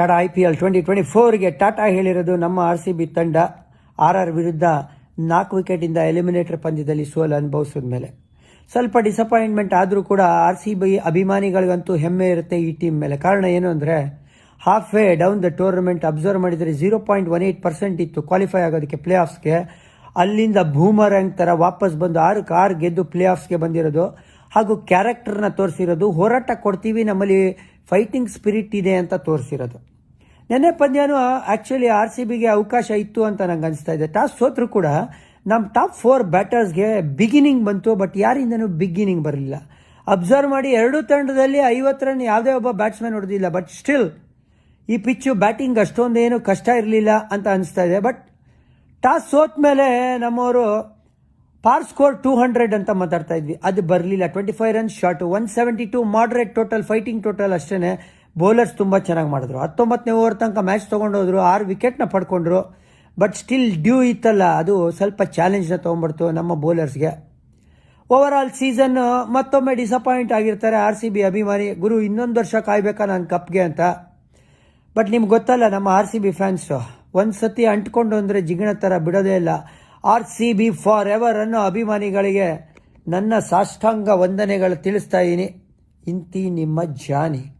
Tata I P L twenty twenty ಫೋರ್ಗೆ Tata ಹೇಳಿರೋದು ನಮ್ಮ R C B ತಂಡ. ಆರ್ ಆರ್ ವಿರುದ್ಧ ನಾಲ್ಕು ವಿಕೆಟಿಂದ ಎಲಿಮಿನೇಟರ್ ಪಂದ್ಯದಲ್ಲಿ ಸೋಲು ಅನುಭವಿಸಿದ ಮೇಲೆ. ಸ್ವಲ್ಪ ಡಿಸಪಾಯಿಂಟ್ಮೆಂಟ್ ಆದರೂ ಕೂಡ ಆರ್ ಸಿ ಬಿ ಅಭಿಮಾನಿಗಳಿಗಂತೂ ಹೆಮ್ಮೆ ಇರುತ್ತೆ ಈ ಟೀಮ್ ಮೇಲೆ. ಕಾರಣ ಏನು ಅಂದರೆ half way down the tournament observe ಮಾಡಿದರೆ zero point one eight percent ಇತ್ತು ಕ್ವಾಲಿಫೈ ಆಗೋದಕ್ಕೆ ಪ್ಲೇ ಆಫ್ಸ್ಗೆ ಅಲ್ಲಿಂದ ಭೂಮರಂಗ್ ಥರ ವಾಪಸ್ ಬಂದು ಆರು ಕಾರ್ ಗೆದ್ದು ಪ್ಲೇ ಆಫ್ಸ್ಗೆ ಬಂದಿರೋದು. ಹಾಗೂ ಕ್ಯಾರೆಕ್ಟರ್ನ ತೋರಿಸಿರೋದು, ಹೋರಾಟ ಕೊಡ್ತೀವಿ, ನಮ್ಮಲ್ಲಿ ಫೈಟಿಂಗ್ ಸ್ಪಿರಿಟ್ ಇದೆ ಅಂತ ತೋರಿಸಿರೋದು. ನೆನ್ನೆ ಪಂದ್ಯನೂ ಆ್ಯಕ್ಚುಲಿ ಆರ್ ಸಿ ಬಿಗೆ ಅವಕಾಶ ಇತ್ತು ಅಂತ ನಂಗೆ ಅನಿಸ್ತಾ ಇದೆ. ಟಾಸ್ ಸೋತರು ಕೂಡ ನಮ್ಮ ಟಾಪ್ ಫೋರ್ ಬ್ಯಾಟರ್ಸ್ಗೆ ಬಿಗಿನಿಂಗ್ ಬಂತು ಬಟ್ ಯಾರಿಂದನೂ ಬಿಗಿನಿಂಗ್ ಬರಲಿಲ್ಲ. ಅಬ್ಸರ್ವ್ ಮಾಡಿ ಎರಡೂ ತಂಡದಲ್ಲಿ ಐವತ್ತು ರನ್ ಯಾವುದೇ ಒಬ್ಬ ಬ್ಯಾಟ್ಸ್ಮನ್ ಹೊಡೆದಿಲ್ಲ ಬಟ್ ಸ್ಟಿಲ್ ಈ ಪಿಚ್ಚು ಬ್ಯಾಟಿಂಗ್ ಅಷ್ಟೊಂದೇನು ಕಷ್ಟ ಇರಲಿಲ್ಲ ಅಂತ ಅನಿಸ್ತಾ ಇದೆ. ಬಟ್ ಟಾಸ್ ಸೋತ ಮೇಲೆ ನಮ್ಮವರು ಪಾರ್ ಸ್ಕೋರ್ ಟೂ ಹಂಡ್ರೆಡ್ ಅಂತ ಮಾತಾಡ್ತಾ ಇದ್ವಿ. ಅದು ಬರಲಿಲ್ಲ. Twenty five runs short one seventy two moderate total fighting total ಅಷ್ಟೇ ಬೌಲರ್ಸ್ ತುಂಬ ಚೆನ್ನಾಗಿ ಮಾಡಿದ್ರು. ಹತ್ತೊಂಬತ್ತನೇ ಓವರ್ ತನಕ ಮ್ಯಾಚ್ ತೊಗೊಂಡೋದ್ರು. ಆರು ವಿಕೆಟ್ನ ಪಡ್ಕೊಂಡ್ರು. ಬಟ್ ಸ್ಟಿಲ್ ಡ್ಯೂ ಇತ್ತಲ್ಲ. ಅದು ಸ್ವಲ್ಪ ಚಾಲೆಂಜ್ನ ತೊಗೊಂಡ್ಬಿಡ್ತು ನಮ್ಮ ಬೌಲರ್ಸ್ಗೆ ಓವರ್ ಆಲ್ ಸೀಸನ್ ಮತ್ತೊಮ್ಮೆ ಡಿಸಪಾಯಿಂಟ್ ಆಗಿರ್ತಾರೆ. ಆರ್ ಸಿ ಬಿ ಅಭಿಮಾನಿ. ಗುರು, ಇನ್ನೊಂದು ವರ್ಷ ಕಾಯ್ಬೇಕಾ ನಾನು ಕಪ್ಗೆ ಅಂತ. ಬಟ್ ನಿಮ್ಗೆ ಗೊತ್ತಲ್ಲ, ನಮ್ಮ ಆರ್ ಸಿ ಬಿ ಫ್ಯಾನ್ಸು ಒಂದು ಸತಿ ಅಂಟ್ಕೊಂಡು ಅಂದರೆ ಜಿಗಣ ಥರ ಬಿಡೋದೇ ಇಲ್ಲ. R C B for ever ಅನ್ನೋ ಅಭಿಮಾನಿಗಳಿಗೆ ನನ್ನ ಸಾಷ್ಟಾಂಗ ವಂದನೆಗಳು ತಿಳಿಸ್ತಾ ಇದ್ದೀನಿ. ಇಂತಿ ನಿಮ್ಮ ಜಾನಿ